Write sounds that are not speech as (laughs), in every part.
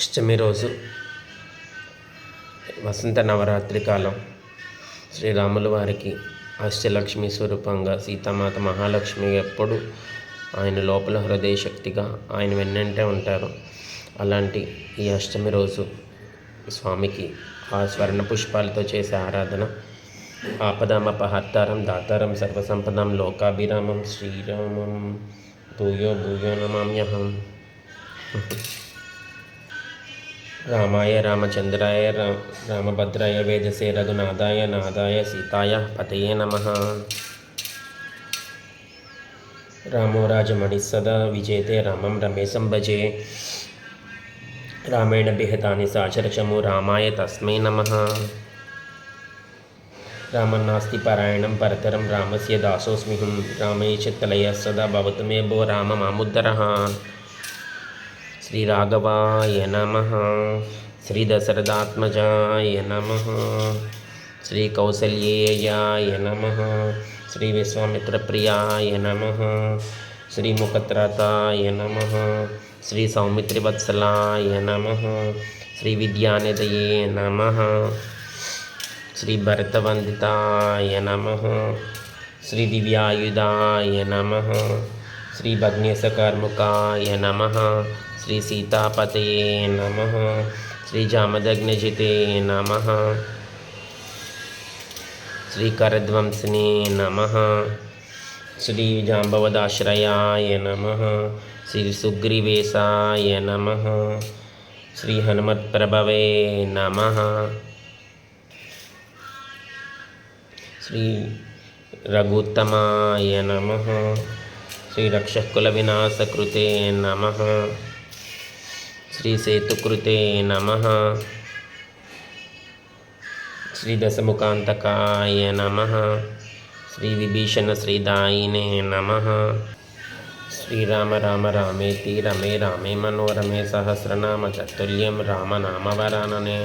అష్టమి రోజు వసంత నవరాత్రి కాలం శ్రీరాముల వారికి అష్టలక్ష్మి స్వరూపంగా సీతామాత మహాలక్ష్మి ఎప్పుడు ఆయన లోపల హృదయ శక్తిగా ఆయన వెన్నంటే ఉంటారు. అలాంటి ఈ అష్టమి రోజు స్వామికి ఆ స్వర్ణ పుష్పాలతో చేసే ఆరాధన ఆపదామపహర్తారం దాతారం సర్వసంపదం లోకాభిరామం శ్రీరామం భూయో భూయో నమామ్యహం. రామాయ రామచంద్రాయ రామభద్రాయ వేదసే రఘునాథాయ నాదాయ సీతాయ పతయే నమ. రామో రాజమణి సదా విజేతే రామం రమేశం భజే. రామేణ బిహతాని సాచరచము రామాయ తస్మై నమ. రామన్నాస్తి పారాయణం పరతరం రామస్య దాసోస్మిహం రామే చిత్తలయ సదా భవతు మే భో రామ మాముద్దర శ్రీరాఘవాయ నమ శ్రీ దశరథాత్మజాయ నమ శ్రీ కౌసల్యేయాయ నమ శ్రీ విశ్వామిత్రప్రియాయ నమ శ్రీ ముఖత్రతాయ నమ శ్రీ సౌమిత్రివత్సలాయ నమ శ్రీ విద్యానిధయే నమ શ્રી સીતાપતયે નમઃ શ્રી જામદગ્નજિતે નમઃ શ્રી કરદ્વંસને નમઃ શ્રી જાંબવદાશ્રયાય નમઃ શ્રી સુગ્રીવેશાય નમઃ શ્રી હનુમત્પ્રભવે નમઃ શ્રી रघुत्तमाय नमः श्रीरक्षकुलविनाशकृते नमः శ్రీ శ్రీ శ్రీ సేతుకృతే నమ శ్రీ దశముఖాంతకాయ నమ శ్రీ విభీషణ శ్రీదాయినే నమ శ్రీరామ రామ రామేతి రమే రామే మనోరమే సహస్రనామ చతుల్యం రామనామవరాననే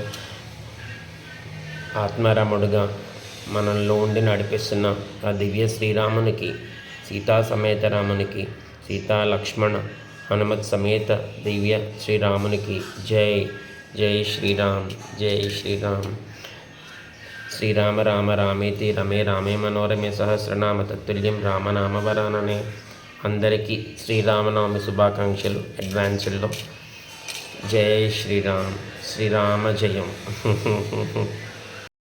ఆత్మరముడుగా మనల్లో ఉండి నడిపిస్తున్న ఆ దివ్య శ్రీరామునికి సీతా సమేత రామునికి సీతా లక్ష్మణ హనుమత్ సమేత దివ్య శ్రీరామునికి జై జై శ్రీరామ్ జై శ్రీరామ్. శ్రీరామ రామ రామేతి రమే రామే మనోరమే సహస్రనామ తత్తుల్యం రామనామవరాననే అందరికీ శ్రీరామనవమి శుభాకాంక్షలు అడ్వాన్స్లో జై శ్రీరామ్ శ్రీరామ జయం. (laughs)